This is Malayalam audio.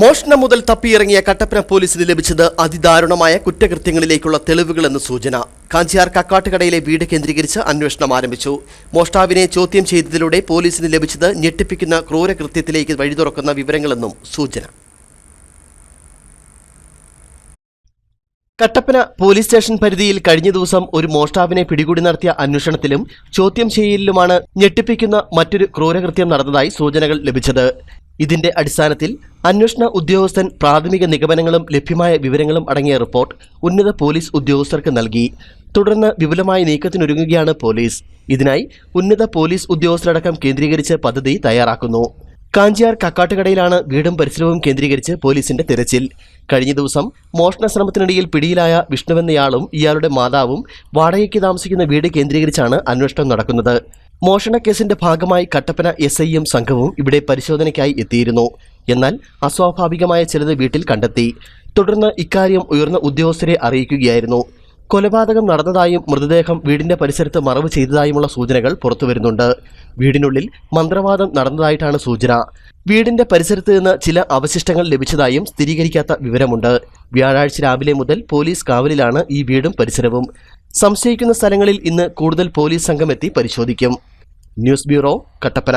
മോഷണം മുതൽ തപ്പിയിറങ്ങിയ കട്ടപ്പന പോലീസിന് ലഭിച്ചത് അതിദാരുണമായ കുറ്റകൃത്യങ്ങളിലേക്കുള്ള തെളിവുകളെന്ന് സൂചന. കാഞ്ചിയാർ കക്കാട്ടുകടയിലെ വീട് കേന്ദ്രീകരിച്ച് അന്വേഷണം ആരംഭിച്ചു. മോഷ്ടാവിനെ ചോദ്യം ചെയ്തതിലൂടെ പോലീസിന് ലഭിച്ചത് ഞെട്ടിപ്പിക്കുന്ന ക്രൂരകൃത്യത്തിലേക്ക് വഴി തുറക്കുന്ന വിവരങ്ങളെന്നും സൂചന. കട്ടപ്പന പോലീസ് സ്റ്റേഷൻ പരിധിയിൽ കഴിഞ്ഞ ദിവസം ഒരു മോഷ്ടാവിനെ പിടികൂടി നടത്തിയ അന്വേഷണത്തിലും ചോദ്യം ചെയ്യലിലുമാണ് ഞെട്ടിപ്പിക്കുന്ന മറ്റൊരു ക്രൂരകൃത്യം നടന്നതായി സൂചനകൾ ലഭിച്ചത്. ഇതിന്റെ അടിസ്ഥാനത്തിൽ അന്വേഷണ ഉദ്യോഗസ്ഥൻ പ്രാഥമിക നിഗമനങ്ങളും ലഭ്യമായ വിവരങ്ങളും അടങ്ങിയ റിപ്പോർട്ട് ഉന്നത പോലീസ് ഉദ്യോഗസ്ഥർക്ക് നൽകി. തുടർന്ന് വിപുലമായ നീക്കത്തിനൊരുങ്ങുകയാണ് പോലീസ്. ഇതിനായി ഉന്നത പോലീസ് ഉദ്യോഗസ്ഥരടക്കം കേന്ദ്രീകരിച്ച് പദ്ധതി തയ്യാറാക്കുന്നു. കാഞ്ചിയാർ കക്കാട്ടുകടയിലാണ് വീടും പരിസരവും കേന്ദ്രീകരിച്ച് പോലീസിന്റെ തിരച്ചിൽ. കഴിഞ്ഞ ദിവസം മോഷണ ശ്രമത്തിനിടയിൽ പിടിയിലായ വിഷ്ണുവെന്നയാളും ഇയാളുടെ മാതാവും വാടകയ്ക്ക് താമസിക്കുന്ന വീട് കേന്ദ്രീകരിച്ചാണ് അന്വേഷണം നടക്കുന്നത്. മോഷണ കേസിന്റെ ഭാഗമായി കട്ടപ്പന എസ് ഐയും സംഘവും ഇവിടെ പരിശോധനയ്ക്കായി എത്തിയിരുന്നു. എന്നാൽ അസ്വാഭാവികമായ ചിലത് വീട്ടിൽ കണ്ടെത്തി. തുടർന്ന് ഇക്കാര്യം ഉയർന്ന ഉദ്യോഗസ്ഥരെ അറിയിക്കുകയായിരുന്നു. കൊലപാതകം നടന്നതായും മൃതദേഹം വീടിന്റെ പരിസരത്ത് മറവ് ചെയ്തതായുമുള്ള സൂചനകൾ പുറത്തുവരുന്നുണ്ട്. വീടിനുള്ളിൽ മന്ത്രവാദം നടന്നതായിട്ടാണ് സൂചന. വീടിന്റെ പരിസരത്ത് നിന്ന് ചില അവശിഷ്ടങ്ങൾ ലഭിച്ചതായും സ്ഥിരീകരിക്കാത്ത വിവരമുണ്ട്. വ്യാഴാഴ്ച രാവിലെ മുതൽ പോലീസ് കാവലിലാണ് ഈ വീടും പരിസരവും. സംശയിക്കുന്ന സ്ഥലങ്ങളിൽ ഇന്ന് കൂടുതൽ പോലീസ് സംഘം എത്തി പരിശോധിക്കും. News bureau Kattappana.